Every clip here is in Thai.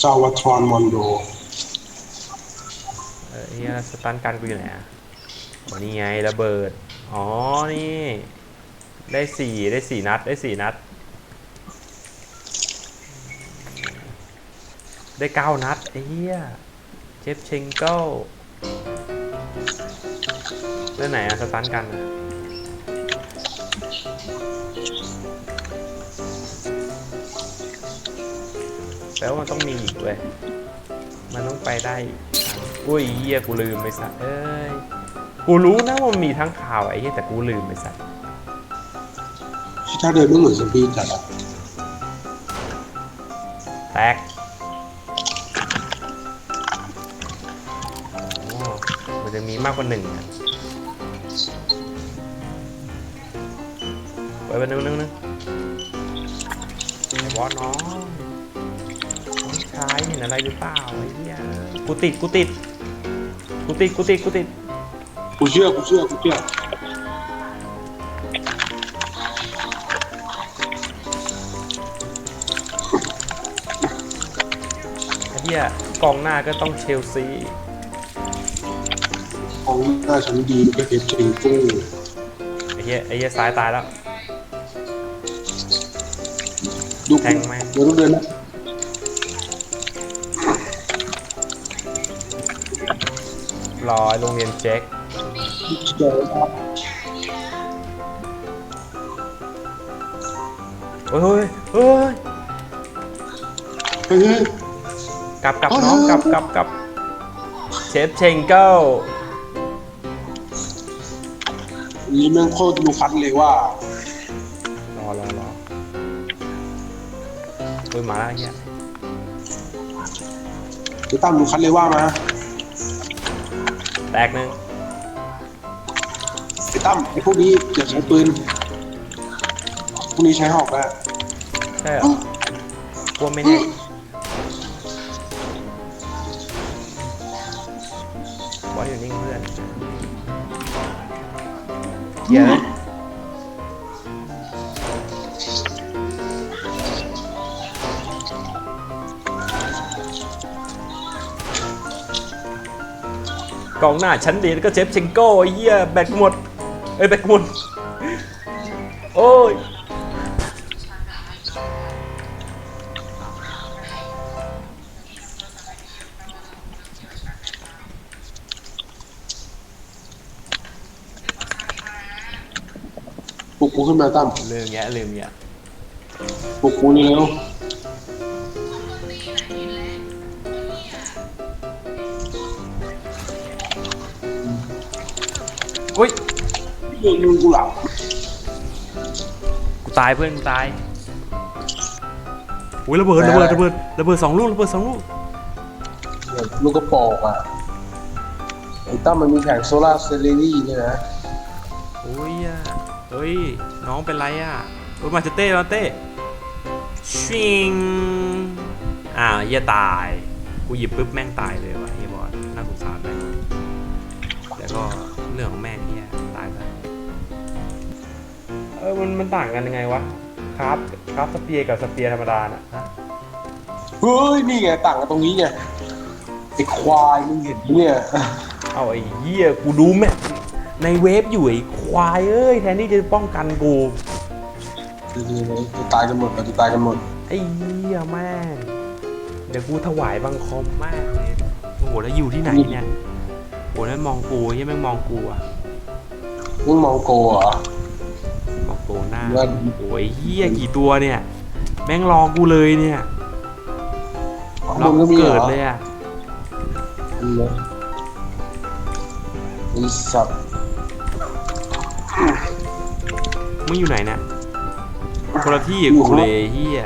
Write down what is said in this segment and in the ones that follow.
ซาวทรอนมอนโดเออเฮียสตันกันกูอยู่ไหนอะอ๋อนี่ไงระเบิด อ๋อ นี่ ได้สี่ได้สี่นัด ได้สี่นัด ได้เก้านัดไอ้เหี้ย เจฟเชงเกิลเรื่องไหนอะสตันกันอะ แปลว่ามันต้องมีอีกเว้ยมันต้องไปได้อีกทางอุ้ยเหี้ยกูลืมไปสัตว์เอ้ยกูรู้นะว่ามันมีทั้งข่าวไอ้เหี้ยแต่กูลืมไปสัตว์ที่ถ้าเดินไม่เหมือนสปีดจัดอะแตกโอ้มันจะมีมากกว่าหนึ่งอะไปไปนึงนึงนึงไอ้บอสน้องน้อง ชายเห็นอะไรหรือเปล่าไอ้เหี้ยกูติดกูติดกูติดกูติดกูติดกูเชื่อกูเชื่อกูเชื่อไอ้เหี้ยกองหน้าก็ต้องเชลซีของหน้าฉันดีก็เก็บจริงกู้ไอ้เหี้ยไอ้เหี้ยซ้ายตายแล้ว ดูแทงไหม เดี๋ยวต้องเดินนะ รอโรงเรียนเจ๊กเดี๋ยวนะครับเฮ้ยเฮ้ยเฮ้ยเฮ้ยกลับกลับอ๋อน้องกลับกลับกลับเชฟเชงเกิลนี่แม่งโคตรดูคัดเลยว่ารอรอรอเฮ้ยมาแล้วไอ้เหี้ยเดี๋ยวตั้มดูคัดเลยว่ามา แตกหนึ่งไอ้ตั้มไอ้พวกนี้อย่าใช้ปืน พวกนี้ใช้หอกได้ใช่เหรอกลัวไม่แน่ว่าอยู่นิ่งเพื่อนเหี้ยอะ กองหน้าชั้นดีแล้วก็เชฟเชงโก้ไอ้เหี้ยแบกหมดเอ้ยแบกหมดโอ้ยปลุกกูขึ้นมาตั้มลืมแยะลืมแยะปลุกกูนี่แล้ว อุ้ยเรื่องนึงกูหลับกูตายเพื่อนกูตายอุ้ยระเบิดระเบิดระเบิดระเบิดสองลูกระเบิดสองลูกลูกกระปอกอะไอ้ตั้มมันมีแผงโซลาร์เซลล์นี่เนี่ยนะอุ้ยอะเฮ้ยน้องเป็นไรอะเฮ้ยมาจะเต้มาเต้ชิงอ่าเหี้ยตาย กูหยิบปุ๊บแม่งตายเลยว่ะเฮียบอสน่าสงสารแม่งแต่ก็เรื่องของแม่ง ออมันมันต่างกันยังไงวะครับครับสเปียร์กับสเปียร์ธรรมดาน่ะฮะเฮ้ยนี่ไงต่างกันตรงนี้ไงไอ้ควายมึงเห็นไหมเนี่ยเอาไอ้เหี้ยกูดูแม่งในเวฟอยู่ไอ้ควายเอ้ยแทนที่จะป้องกันกูดีๆเลยจะตายกันหมดเราจะตายกันหมดไอ้เหี้ยแม่งเดี๋ยวกูถวายบังคมแม่งเลยโอ้โหแล้วอยู่ที่ไหนเนี่ยโอ้แล้วมองกูเหี้ยแม่งมองกูอะมึงมองโกเหรอม องกูหน้าว่าโอ้ยเหี้ยกี่ตัวเนี่ย แม่งรอกูเลยเนี่ยข้างรบอนก็กูมีเหรเกิดอเลยอะนี่นะไอ้สัตว์มึงอยู่ไหนเนี่ยคนละที่กับกูเลยไอ้เหี้ย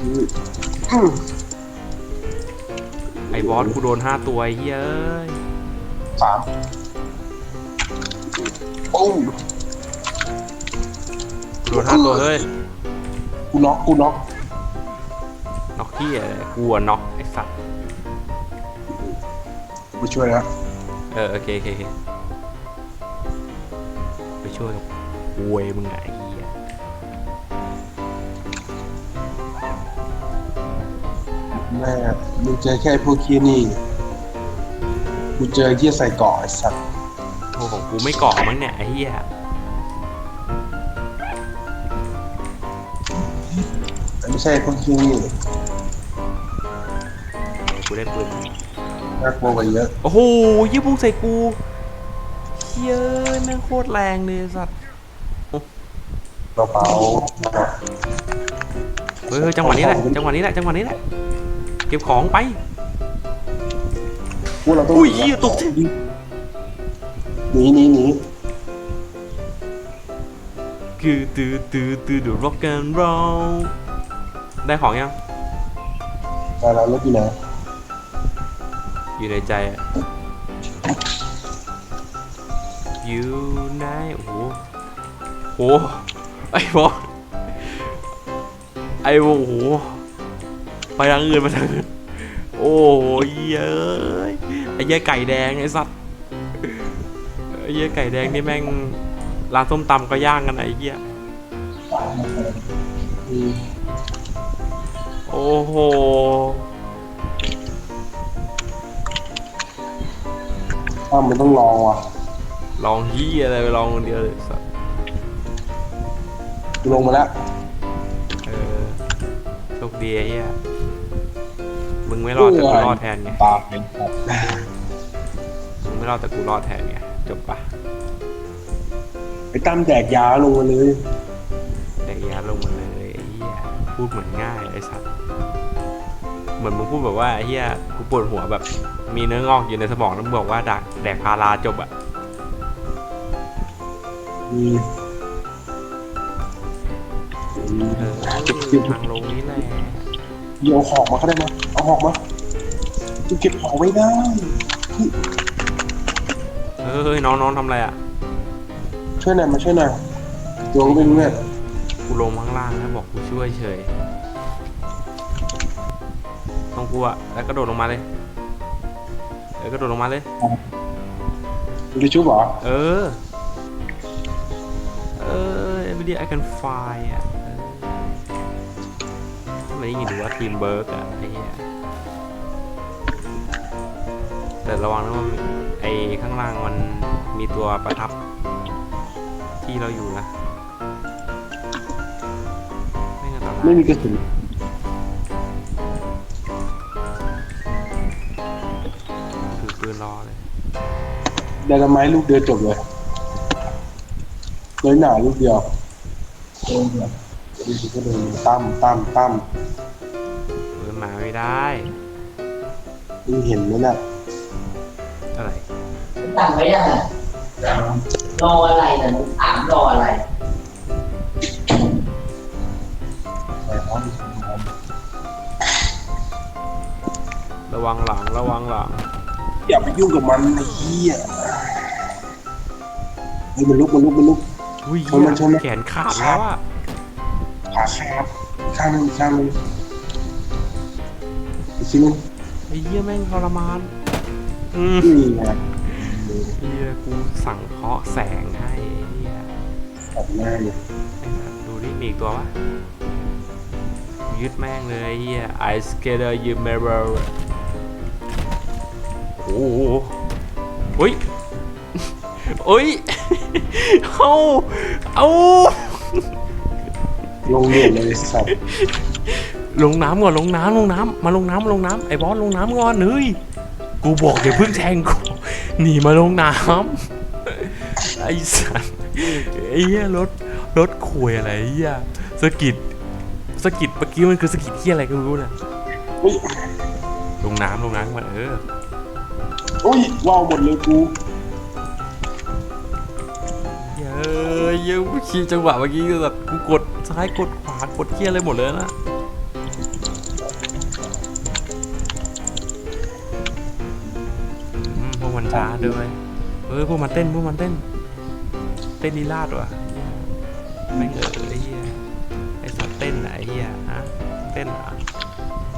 อืมไอ้บอสกูโดนห้าตัวไอ้เหี้ยเอ้ยสามปุ้งกู โดนห้าตัวเฮ้ยกูน็อกกูน็อกน็อกที่อะไรกูอะน็อกไอ้สัตว์กูช่วยแล้วเออโอเคโอเคโอเคไปช่วยอวยมึงไงไอ้เหี้ยแม่มึงเจอแค่พวกขี้นี่กูเจอที่ใส่เกาะไอ้สัตว์โอ้ของกูไม่เกาะมั้งเนี่ยไอ้เหี้ย ไม่ใช่พวกขี้นี่กูได้ปืนน่ากลัวกว่าเยอะโอ้โหยี่พุ่งใส่กูเฮ้ยแม่งโคตรแรงเลยสัตว์กระเป๋าเฮ้ยเฮ้ยจังหวะนี้แหละจังหวะนี้แหละจังหวะนี้แหละเก็บของไปพวกเราต้องอุ้ยเหี้ยตกใจหนีหนีหนีคือตือตือตือดูร็อกกันรอล ได้ของยังแต่เรารถอยู่ไหนอยู่ในใจอะอยู่ในโอ้โหโหไอ้บอลไอ้บอลโอ้โหไปทางอื่นไปทางอื่นโอ้ยเย้ยไอ้เหี้ยไก่แดงไอ้สัตว์ไอ้เหี้ยไก่แดงนี่แม่งร้านส้มตำก็ย่างกันไอ้เหี้ย อืม โอ้โหอ้าวมันต้องลองว่ะ ลองเหี้ยอะไรไปลองคนเดียวเลยสัตว์กูลงมาแล้วเออโชคดีไอ้เหี้ยมึงไม่รอดแต่กูรอดแทนไง ตามเป็นครับมึงไม่รอดแต่กูรอดแทนไง จบปะไอ้ตั้มแดกยาลงมาเลย แต่ยาลงมาเลยไอ้เหี้ยพูดเหมือนง่ายไอ้สัตว์ เหมือนมึงพูดแบบว่าเหี้ยกูปวดหัวแบบ มีเนื้องอกอยู่ในสมองแล้วมึงบอกว่าดักแดกพาราจบอะอือืมเออทางลงนี้แหละเดี๋ยวเอาหอกมาก็ได้มาเอาหอกมากูเก็บหอกไม่ได้เฮ้ยน้องน้องทำอะไรอะช่วยหน่อยมาช่วยหน่อยตัวก็ไม่รู้เนี่ยกูลงข้างล่างแล้วบอกกูช่วยเฉย ต้องกูอะแล้วกระโดดลงมาเลยเออกระโดดลงมาเลยมึงจะชุบเหรอเออ เออ every day I can fly อะเออทำไมได้ยินดูว่าทีมเบิร์กอะไอ้เหี้ยแต่ระวังนะมันไอ้ข้างล่างมันมีตัวประทับที่เราอยู่นะไม่งั้นตรายไม่มีกระสุน รอเลยไดนาไม้ลูกเดียวจบเลยน้อยหนาลูกเดียวโอ้ยแบบดูสิก็เลยตั้มตั้มตั้มปืนมาไม่ได้มึงเห็นไหมน่ะอะไร ตั้งไว้ยังอะรออะไรแต่หนูถามรออะไรไปพร้อมพร้อมระวังหลัง ระวังหลัง อย่าไปยุ่งกับมันไอ้เหี้ยเฮ้ยมันลุกมันลุกมันลุก อุ้ยชนมันชนมัน แขนขาดแล้วอะขาแคบข้างหนึงอีกข้างหนึงอีกทีนึงไอ้เหี้ยแม่งทรมานอืมนี่ไงเหี้ยกูสั่งเคาะแสงให้ไอ้เหี้ยตัดหน้าเนี่ยไอ้สัสดูดิมีอีกตัววะยึดแม่งเลยไอ้เหี้ย I scared you mirror โอ้โหเฮ้ยเฮ้ยเอาเอาลงเรียนเลยสัตว์ลงน้ำก่อนลงน้ำลงน้ำมาลงน้ำลงน้ำไอ้บอสลงน้ำก่อนเฮ้ยกูบอกอย่าเพิ่งแทงกูหนีมาลงน้ำไอ้สัสไอ้เหี้ยรถรถขวยอะไรไอ้เหี้ยสะกิดสะกิดเมื่อกี้มันคือสะกิดที่อะไรก็ไม่รู้นะอุ้ยลงน้ำลงน้ำมันเออ อุ้ยว้าวหมดเลยกูเย้ยเย้ยขี่จังหวะเมื่อกี้คือแบบกูกดซ้ายกดขวากดเที่ยอะไรหมดเลยนะอืมพวกมันช้าด้วยเออพวกมันเต้นพวกมันเต้น เต้นลีลาดว่ะแม่งเออไอ้เหี้ยไอ้สัตว์เต้นน่ะไอ้เหี้ยฮะเต้นเหรอะ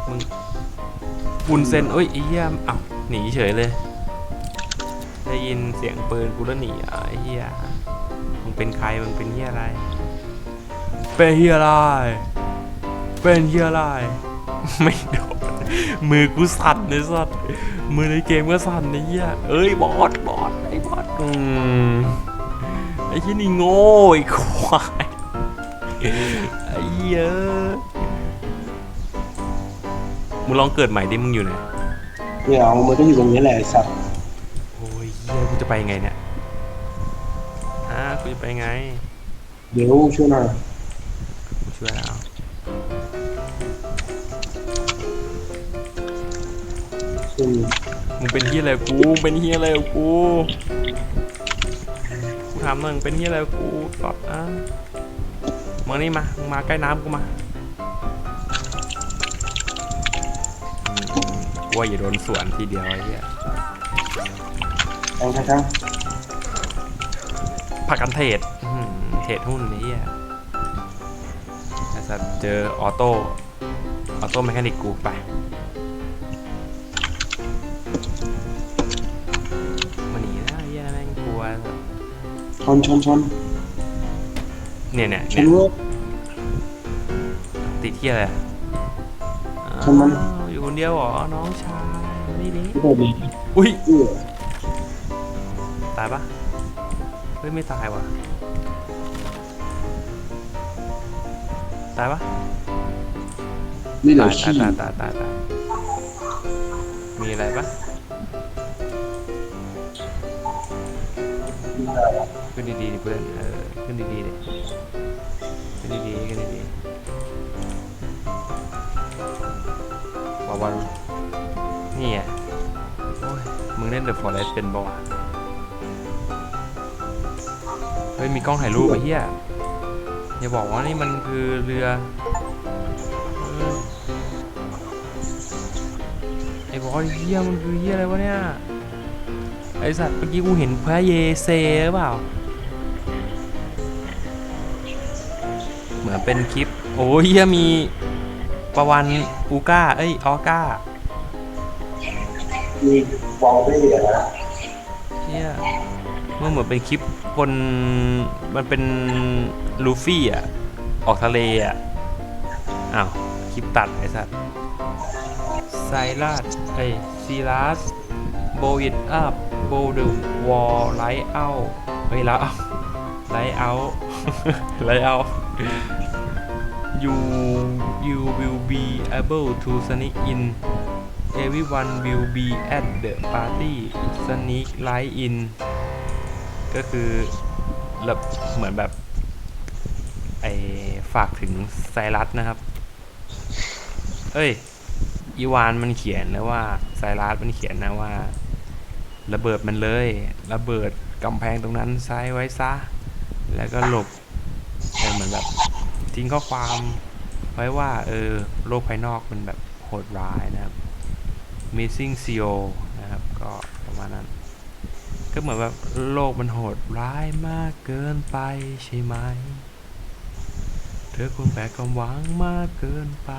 มึงบุญเซนเอ้ยไอ้เหี้ยอ้าวหนีเฉยเลย ได้ยินเสียงปืนกูแล้วหนีอะไอ้เหี้ยมึงเป็นใครมึงเป็นเหี้ยอะไร เป็นเหี้ยอะไร เป็นเหี้ยอะไร ไม่โดนมือกูสั่นเลยสัตว์มือในเกมก็สั่นไอ้เหี้ยเอ้ยบอสบอสไอ้บอสอืมไอ้ที่นี่โง่ไอ้ควายไอ้เหี้ยมึงลองเกิดใหม่ดิมึงอยู่ไหนเนี่ยเอามันก็อยู่ตรงนี้แหละไอ้สัตว์ ยเหี้ยกูจะไปยังไงเนี่ยอ่ากูจะไปยังไงเดี๋ยวช่วยหน่อยกูช่วยแล้วอืมมึงเป็นเฮียอะไรกับกูมึงเป็นเฮียอะไรกับกูกูถามหน่อยมึงเป็นเฮียอะไรกับกูสัตว์อะมานี่มามึงมาใกล้น้ำกูมาอืมกูว่าอย่าโดนสวนทีเดียวไอ้เหี้ย แทงแทงผักกันเทรดอื้อหือเทรดหุ้นไอ้เหี้ยไอ้สัตว์เจอออโต้ ออโต้แมคานิกกูไป มันหนีนะไอ้เหี้ยแม่งกลัว ชนชนชนเนี่ยเนี่ยชเนี่ยนเว้ยติดเที่ยอะไรอะทำไม อ้าวอยู่คนเดียวเหรอ น้องชายนี่ดิไม่ได้ดีอุ้ย เอื้อตายปะเฮ้ยไม่ตายว่ะ ตายปะไม่เหลืตาอยขี้ตายตายตายตายตายมีอะไรปะขึ้นดีๆดิเพื่อน เออ ขึ้นดีๆดิขึ้นดีๆขึ้นดีๆว่าวันนี่ไงโอ้ย มึงเล่นเดอะฟอเรสเป็นปะวะ เฮ้ยมีกล้องถ่ายรูปไอ้เหี้ยอย่าบอกว่านี่มันคือเรือเออไอ้บอสเหี้ยมันคือเหี้ยอะไรวะเนี่ยไอสัตว์เมื่อกี้กูเห็นพระเยเซหรือเปล่า เหมือนเป็นคลิป โอ้ยเหี้ยมีประวันอูก้า เอ้ยออก้ามีวอลไม่เหลือนะเชี่ย มันเหมือนเป็นคลิปคนมันเป็นลูฟี่อะ ออกทะเลอะ อ้าว คลิปตัดไอ้สัตว์ไซรัสไอ้ซีรัสโบอิดอัพโบเดอวอลไลท์เอาเฮ้ยแล้วไลท์เอาไลท์เอา you you will be able to sneak in everyone will be at the party sneak light in ก็คือเหมือนแบบไอฝากถึงไซรัสนะครับ เอ้ยอีวานมันเขียนนะว่าไซรัสมันเขียนนะว่า ระเบิดมันเลย ระเบิดกำแพงตรงนั้นซ้ายไว้ซะ แล้วก็หลบเป็นเหมือนแบบทิ้งข้อความไว้ว่าเออโลกภายนอกมันแบบโหดร้ายนะครับ missing CO นะครับ ก็ประมาณนั้น ก็เหมือนแบบโลกมันโหดร้ายมากเกินไปใช่ไหม เธอควรแบกความหวังมากเกินไป